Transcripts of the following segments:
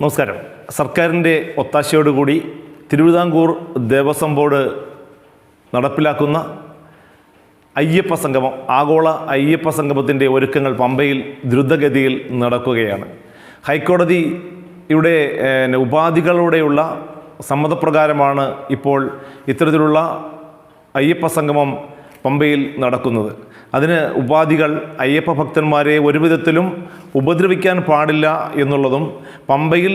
നമസ്കാരം. സർക്കാരിന്റെ ഒത്താശയോടുകൂടി തിരുവിതാംകൂർ ദേവസ്വം ബോർഡ് നടപ്പിലാക്കുന്ന അയ്യപ്പ സംഗമം ആഗോള അയ്യപ്പ സംഗമത്തിന്റെ ഒരുക്കങ്ങൾ പമ്പയിൽ ദ്രുതഗതിയിൽ നടക്കുകയാണ്. ഹൈക്കോടതി ഇവിടെ ഉപാധികളോടെയുള്ള സമ്മതപ്രകാരമാണ് ഇപ്പോൾ ഇത്തരത്തിലുള്ള അയ്യപ്പ സംഗമം പമ്പയിൽ നടക്കുന്നത്. അതിന് ഉപാധികൾ അയ്യപ്പ ഭക്തന്മാരെ ഒരു വിധത്തിലും ഉപദ്രവിക്കാൻ പാടില്ല എന്നുള്ളതും പമ്പയിൽ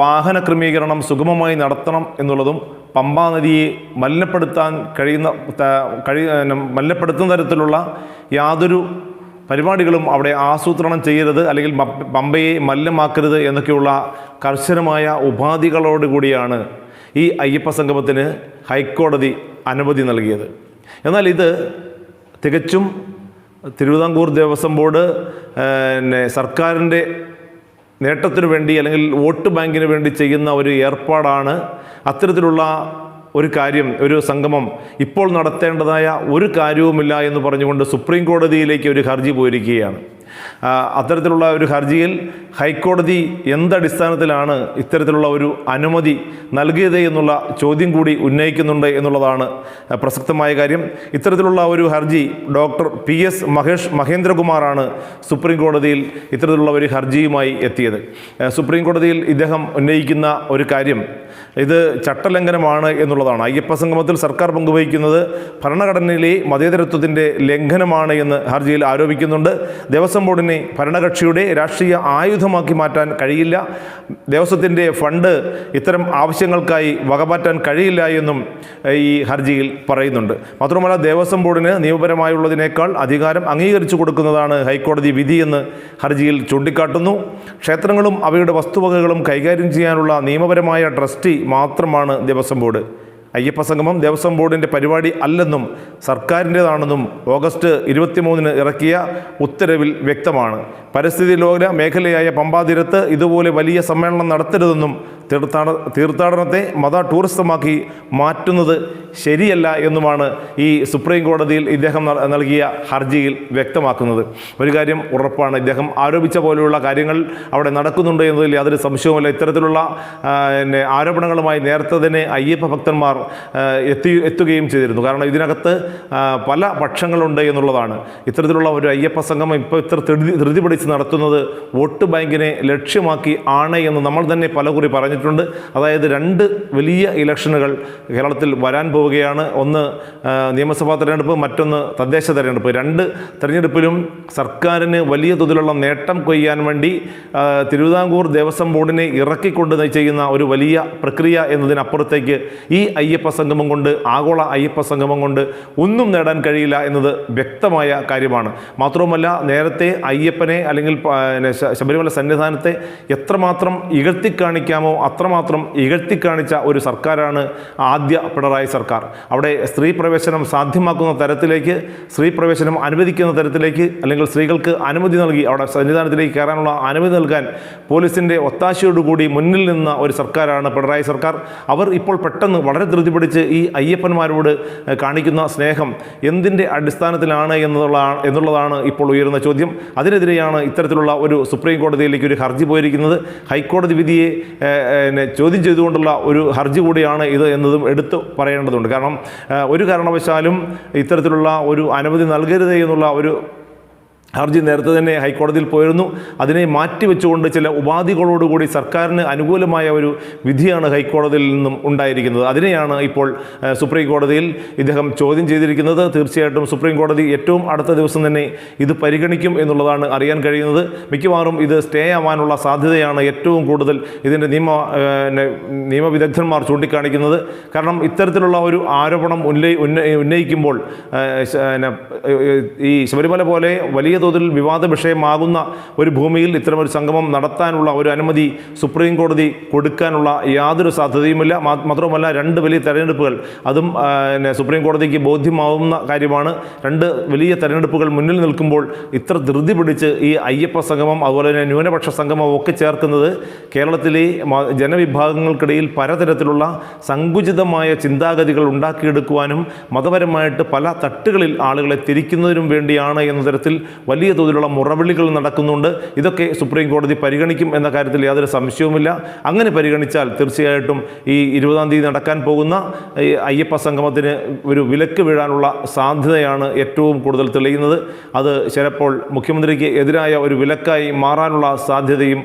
വാഹന ക്രമീകരണം സുഗമമായി നടത്തണം എന്നുള്ളതും പമ്പാ നദിയെ മലിനപ്പെടുത്താൻ കഴിയുന്ന കഴി മലിനപ്പെടുത്തുന്ന തരത്തിലുള്ള യാതൊരു പരിപാടികളും അവിടെ ആസൂത്രണം ചെയ്യരുത് അല്ലെങ്കിൽ പമ്പയെ മലിനമാക്കരുത് എന്നൊക്കെയുള്ള കർശനമായ ഉപാധികളോടുകൂടിയാണ് ഈ അയ്യപ്പ സംഗമത്തിന് ഹൈക്കോടതി അനുമതി നൽകിയത്. എന്നാൽ ഇത് തികച്ചും തിരുവിതാംകൂർ ദേവസ്വം ബോർഡ് പിന്നെ സർക്കാരിന്റെ നേട്ടത്തിനു വേണ്ടി അല്ലെങ്കിൽ വോട്ട് ബാങ്കിന് വേണ്ടി ചെയ്യുന്ന ഒരു ഏർപ്പാടാണ് അത്തരത്തിലുള്ള ഒരു കാര്യം ഒരു സംഗമം ഇപ്പോൾ നടത്തേണ്ടതായ ഒരു കാര്യവുമില്ല എന്ന് പറഞ്ഞുകൊണ്ട് സുപ്രീം കോടതിയിലേക്ക് ഒരു ഹർജി പോയിരിക്കുകയാണ്. അത്തരത്തിലുള്ള ഒരു ഹർജിയിൽ ഹൈക്കോടതി എന്തടിസ്ഥാനത്തിലാണ് ഇത്തരത്തിലുള്ള ഒരു അനുമതി നൽകിയത് എന്നുള്ള ചോദ്യം കൂടി ഉന്നയിക്കുന്നുണ്ട് എന്നുള്ളതാണ് പ്രസക്തമായ കാര്യം. ഇത്തരത്തിലുള്ള ഒരു ഹർജി ഡോക്ടർ പി എസ് മഹേഷ് മഹേന്ദ്രകുമാറാണ് സുപ്രീം കോടതിയിൽ ഇത്തരത്തിലുള്ള ഒരു ഹർജിയുമായി എത്തിയത്. സുപ്രീം കോടതിയിൽ ഇദ്ദേഹം ഉന്നയിക്കുന്ന ഒരു കാര്യം ഇത് ചട്ടലംഘനമാണ് എന്നുള്ളതാണ്. അയ്യപ്പ സംഗമത്തിൽ സർക്കാർ പങ്കുവഹിക്കുന്നത് ഭരണഘടനയിലെ മതേതരത്വത്തിന്റെ ലംഘനമാണ് എന്ന് ഹർജിയിൽ ആരോപിക്കുന്നുണ്ട്. ദേവസ്വം ബോർഡിനെ ഭരണകക്ഷിയുടെ രാഷ്ട്രീയ ആയുധമാക്കി മാറ്റാൻ കഴിയില്ല. ദേവസ്വത്തിന്റെ ഫണ്ട് ഇത്തരം ആവശ്യങ്ങൾക്കായി വകമാറ്റാൻ കഴിയില്ല എന്നും ഈ ഹർജിയിൽ പറയുന്നുണ്ട്. മാത്രമല്ല ദേവസ്വം ബോർഡിന് നിയമപരമായുള്ളതിനേക്കാൾ അധികാരം അംഗീകരിച്ചു കൊടുക്കുന്നതാണ് ഹൈക്കോടതി വിധിയെന്ന് ഹർജിയിൽ ചൂണ്ടിക്കാട്ടുന്നു. ക്ഷേത്രങ്ങളും അവയുടെ വസ്തുവകകളും കൈകാര്യം ചെയ്യാനുള്ള നിയമപരമായ ട്രസ്റ്റി മാത്രമാണ് ദേവസ്വം ബോർഡ്. അയ്യപ്പ സംഗമം ദേവസ്വം ബോർഡിന്റെ പരിപാടി അല്ലെന്നും സർക്കാരിന്റേതാണെന്നും ഓഗസ്റ്റ് ഇരുപത്തിമൂന്നിന് ഇറക്കിയ ഉത്തരവിൽ വ്യക്തമാണ്. പരിസ്ഥിതി ലോക മേഖലയായ പമ്പാതീരത്ത് ഇതുപോലെ വലിയ സമ്മേളനം നടത്തരുതെന്നും തീർത്ഥാട തീർത്ഥാടനത്തെ മത ടൂറിസമാക്കി മാറ്റുന്നത് ശരിയല്ല എന്നുമാണ് ഈ സുപ്രീം കോടതിയിൽ ഇദ്ദേഹം നൽകിയ ഹർജിയിൽ വ്യക്തമാക്കുന്നത്. ഒരു കാര്യം ഉറപ്പാണ് ഇദ്ദേഹം ആരോപിച്ച പോലെയുള്ള കാര്യങ്ങൾ അവിടെ നടക്കുന്നുണ്ട് എന്നതിൽ യാതൊരു സംശയവുമില്ല. ഇത്തരത്തിലുള്ള പിന്നെ ആരോപണങ്ങളുമായി നേരത്തെ തന്നെ അയ്യപ്പ ഭക്തന്മാർ എത്തി എത്തുകയും ചെയ്തിരുന്നു. കാരണം ഇതിനകത്ത് പല പക്ഷങ്ങളുണ്ട് എന്നുള്ളതാണ്. ഇത്തരത്തിലുള്ള ഒരു അയ്യപ്പ സംഗമം ഇപ്പോൾ ഇത്ര ധൃതി പിടിച്ച് നടത്തുന്നത് വോട്ട് ബാങ്കിനെ ലക്ഷ്യമാക്കി ആണ് എന്ന് നമ്മൾ തന്നെ പലകുറി പറഞ്ഞിട്ടുണ്ട് അതായത് രണ്ട് വലിയ ഇലക്ഷനുകൾ കേരളത്തിൽ വരാൻ പോവുകയാണ്. ഒന്ന് നിയമസഭാ തെരഞ്ഞെടുപ്പ് മറ്റൊന്ന് തദ്ദേശ തെരഞ്ഞെടുപ്പ്. രണ്ട് തെരഞ്ഞെടുപ്പിലും സർക്കാരിന് വലിയ തോതിലുള്ള നേട്ടം കൊയ്യാൻ വേണ്ടി തിരുവിതാംകൂർ ദേവസ്വം ബോർഡിനെ ഇറക്കിക്കൊണ്ട് ചെയ്യുന്ന ഒരു വലിയ പ്രക്രിയ എന്നതിനപ്പുറത്തേക്ക് ഈ അയ്യപ്പ സംഗമം കൊണ്ട് ആഗോള അയ്യപ്പ സംഗമം കൊണ്ട് ഒന്നും നേടാൻ കഴിയില്ല എന്നത് വ്യക്തമായ കാര്യമാണ്. മാത്രവുമല്ല നേരത്തെ അയ്യപ്പനെ അല്ലെങ്കിൽ ശബരിമല സന്നിധാനത്തെ എത്രമാത്രം ഇകഴ്ത്തി കാണിക്കാമോ അത്രമാത്രം ഇകഴ്ത്തി കാണിച്ച ഒരു സർക്കാരാണ് ആദ്യ പിണറായി സർക്കാർ. അവിടെ സ്ത്രീ പ്രവേശനം സാധ്യമാക്കുന്ന തരത്തിലേക്ക് സ്ത്രീ പ്രവേശനം അനുവദിക്കുന്ന തരത്തിലേക്ക് അല്ലെങ്കിൽ സ്ത്രീകൾക്ക് അനുമതി നൽകി അവിടെ സന്നിധാനത്തിലേക്ക് കയറാനുള്ള അനുമതി നൽകാൻ പോലീസിന്റെ ഒത്താശയോടുകൂടി മുന്നിൽ നിന്ന ഒരു സർക്കാരാണ് പിണറായി സർക്കാർ. അവർ ഇപ്പോൾ പെട്ടെന്ന് വളരെ ധൃതി പിടിച്ച് ഈ അയ്യപ്പന്മാരോട് കാണിക്കുന്ന സ്നേഹം എന്തിന്റെ അടിസ്ഥാനത്തിലാണ് എന്നുള്ള എന്നുള്ളതാണ് ഇപ്പോൾ ഉയരുന്ന ചോദ്യം. അതിനെതിരെയാണ് ഇത്തരത്തിലുള്ള ഒരു സുപ്രീം കോടതിയിലേക്ക് ഒരു ഹർജി പോയിരിക്കുന്നത്. ഹൈക്കോടതി വിധിയെ ഏഹ്, ചോദ്യം ചെയ്തുകൊണ്ടുള്ള ഒരു ഹർജി കൂടിയാണ് ഇത് എന്നതും എടുത്തു പറയേണ്ടതുണ്ട്. കാരണം ഒരു കാരണവശാലും ഇത്തരത്തിലുള്ള ഒരു അനുമതി നൽകരുത് എന്നുള്ള ഒരു ഹർജി നേരത്തെ തന്നെ ഹൈക്കോടതിയിൽ പോയിരുന്നു. അതിനെ മാറ്റിവെച്ചുകൊണ്ട് ചില ഉപാധികളോടുകൂടി സർക്കാരിന് അനുകൂലമായ ഒരു വിധിയാണ് ഹൈക്കോടതിയിൽ നിന്നും ഉണ്ടായിരിക്കുന്നത്. അതിനെയാണ് ഇപ്പോൾ സുപ്രീം കോടതിയിൽ ഇദ്ദേഹം ചോദ്യം ചെയ്തിരിക്കുന്നത്. തീർച്ചയായിട്ടും സുപ്രീം കോടതി ഏറ്റവും അടുത്ത ദിവസം തന്നെ ഇത് പരിഗണിക്കും എന്നുള്ളതാണ് അറിയാൻ കഴിയുന്നത്. മിക്കവാറും ഇത് സ്റ്റേ ആവാനുള്ള സാധ്യതയാണ് ഏറ്റവും കൂടുതൽ ഇതിന്റെ നിയമ നിയമവിദഗ്ധന്മാർ ചൂണ്ടിക്കാണിക്കുന്നത്. കാരണം ഇത്തരത്തിലുള്ള ഒരു ആരോപണം ഉന്നയി ഉന്നയിക്കുമ്പോൾ ഈ ശബരിമല പോലെ വലിയ തോതിൽ വിവാദ വിഷയമാകുന്ന ഒരു ഭൂമിയിൽ ഇത്തരമൊരു സംഗമം നടത്താനുള്ള ഒരു അനുമതി സുപ്രീം കോടതി കൊടുക്കാനുള്ള യാതൊരു സാധ്യതയുമില്ല. മാത്രവുമല്ല രണ്ട് വലിയ തെരഞ്ഞെടുപ്പുകൾ. അതും പിന്നെ സുപ്രീം കോടതിക്ക് ബോധ്യമാവുന്ന കാര്യമാണ്. രണ്ട് വലിയ തെരഞ്ഞെടുപ്പുകൾ മുന്നിൽ നിൽക്കുമ്പോൾ ഇത്ര ധൃതി പിടിച്ച് ഈ അയ്യപ്പ സംഗമം അതുപോലെ തന്നെ ന്യൂനപക്ഷ സംഗമം ഒക്കെ ചേർക്കുന്നത് കേരളത്തിലെ ജനവിഭാഗങ്ങൾക്കിടയിൽ പലതരത്തിലുള്ള സങ്കുചിതമായ ചിന്താഗതികൾ ഉണ്ടാക്കിയെടുക്കുവാനും മതപരമായിട്ട് പല തട്ടുകളിൽ ആളുകളെ തിരിക്കുന്നതിനും വേണ്ടിയാണ് എന്ന തരത്തിൽ വലിയ തോതിലുള്ള മുറവിളികൾ നടക്കുന്നുണ്ട്. ഇതൊക്കെ സുപ്രീം കോടതി പരിഗണിക്കും എന്ന കാര്യത്തിൽ യാതൊരു സംശയവുമില്ല. അങ്ങനെ പരിഗണിച്ചാൽ തീർച്ചയായിട്ടും ഈ ഇരുപതാം തീയതി നടക്കാൻ പോകുന്ന അയ്യപ്പ സംഗമത്തിന് ഒരു വിലക്ക് വീഴാനുള്ള സാധ്യതയാണ് ഏറ്റവും കൂടുതൽ തെളിയുന്നത്. അത് ചിലപ്പോൾ മുഖ്യമന്ത്രിക്ക് എതിരായ ഒരു വിലക്കായി മാറാനുള്ള സാധ്യതയും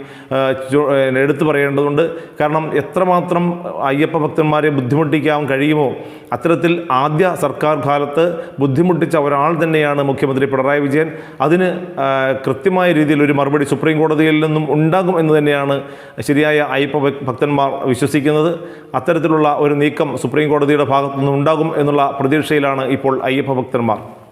എടുത്തു പറയേണ്ടതുണ്ട്. കാരണം എത്രമാത്രം അയ്യപ്പ ഭക്തന്മാരെ ബുദ്ധിമുട്ടിക്കാൻ കഴിയുമോ? അത്തരത്തിൽ ആദ്യ സർക്കാർ കാലത്ത് ബുദ്ധിമുട്ടിച്ച ഒരാൾ തന്നെയാണ് മുഖ്യമന്ത്രി പിണറായി വിജയൻ. അതിന് കൃത്യമായ രീതിയിൽ ഒരു മറുപടി സുപ്രീം കോടതിയിൽ നിന്നും ഉണ്ടാകും എന്ന് തന്നെയാണ് ശരിയായ അയ്യപ്പ ഭക്- ഭക്തന്മാർ വിശ്വസിക്കുന്നത്. അത്തരത്തിലുള്ള ഒരു നീക്കം സുപ്രീം കോടതിയുടെ ഭാഗത്തു നിന്നും ഉണ്ടാകും എന്നുള്ള പ്രതീക്ഷയിലാണ് ഇപ്പോൾ അയ്യപ്പ ഭക്തന്മാർ.